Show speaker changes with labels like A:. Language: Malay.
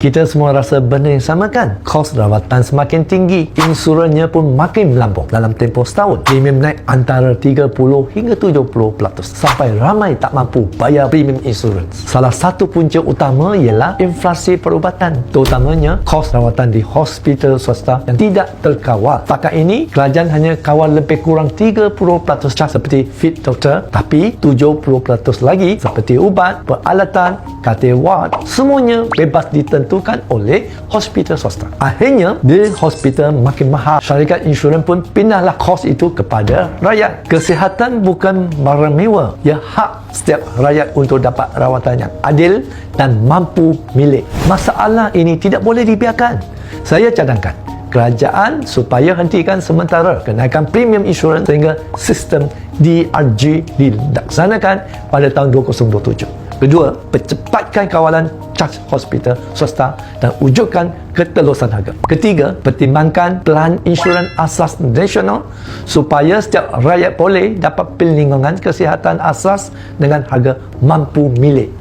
A: Kita semua rasa benda yang sama kan? Kos rawatan semakin tinggi, insurannya pun makin melambung dalam tempoh setahun. Premium naik antara 30 hingga 70 pelatus sampai ramai tak mampu bayar premium insurans. Salah satu punca utama ialah inflasi perubatan, terutamanya kos rawatan di hospital swasta yang tidak terkawal. Takat ini, kerajaan hanya kawal lebih kurang 30 pelatus cas seperti fit doctor, tapi 70 pelatus lagi seperti ubat, peralatan, katil ward, semuanya bebas ditentukan oleh hospital swasta. Akhirnya, bil hospital makin mahal. Syarikat insurans pun pindahlah kos itu kepada rakyat. Kesihatan bukan barang mewah. Ya hak setiap rakyat untuk dapat rawatan yang adil dan mampu milik. Masalah ini tidak boleh dibiarkan. Saya cadangkan kerajaan supaya hentikan sementara kenaikan premium insurans sehingga sistem DRG dilaksanakan pada tahun 2027. Kedua, percepatkan kawalan cas hospital swasta dan wujudkan ketelusan harga. Ketiga, pertimbangkan pelan insurans asas nasional supaya setiap rakyat boleh dapat perlindungan kesihatan asas dengan harga mampu milik.